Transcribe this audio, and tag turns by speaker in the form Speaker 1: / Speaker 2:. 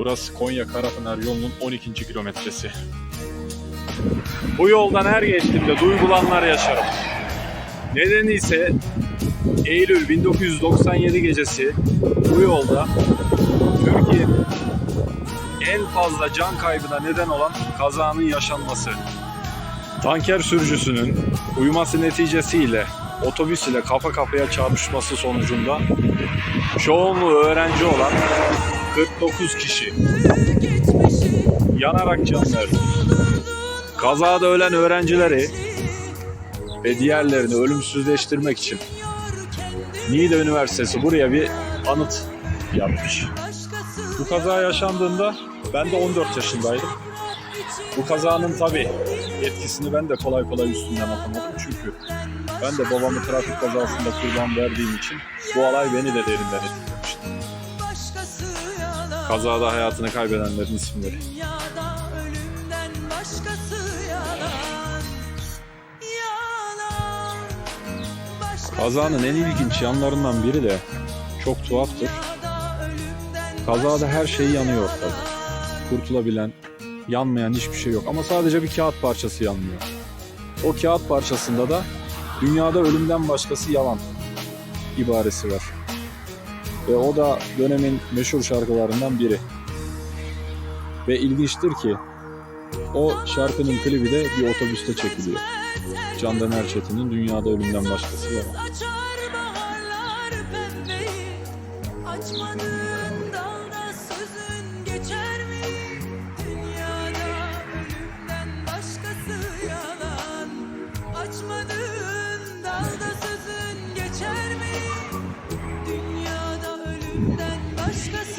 Speaker 1: Burası Konya Karapınar yolunun 12. kilometresi. Bu yoldan her geçtiğimde duygulanlar yaşarım. Nedeni ise Eylül 1997 gecesi bu yolda Türkiye'nin en fazla can kaybına neden olan kazanın yaşanması. Tanker sürücüsünün uyuması neticesiyle otobüs ile kafa kafaya çarpışması sonucunda çoğunluğu öğrenci olan 49 kişi yanarak can verdi. Kazada ölen öğrencileri ve diğerlerini ölümsüzleştirmek için Niğde Üniversitesi buraya bir anıt yapmış. Bu kaza yaşandığında ben de 14 yaşındaydım. Bu kazanın tabi etkisini ben de kolay kolay üstünden atamadım çünkü ben de babamı trafik kazasında kurban verdiğim için bu olay beni de derinden etkilemişti. Kazada hayatını kaybedenlerin isimleri.
Speaker 2: Dünyada ölümden başkası yalan. Yalan. Başkası
Speaker 1: Kazanın en ilginç yanlarından biri de çok tuhaftır. Kazada her şey yanıyor ortada. Kurtulabilen, yanmayan hiçbir şey yok. Ama sadece bir kağıt parçası yanmıyor. O kağıt parçasında da dünyada ölümden başkası yalan ibaresi var. Ve o da dönemin meşhur şarkılarından biri. Ve ilginçtir ki o şarkının klibi de bir otobüste çekiliyor. Candan Erçetin'in Dünyada Ölümden Başkası Yalan.
Speaker 2: Açar baharlar pembeyi Açmadı ölümden başkası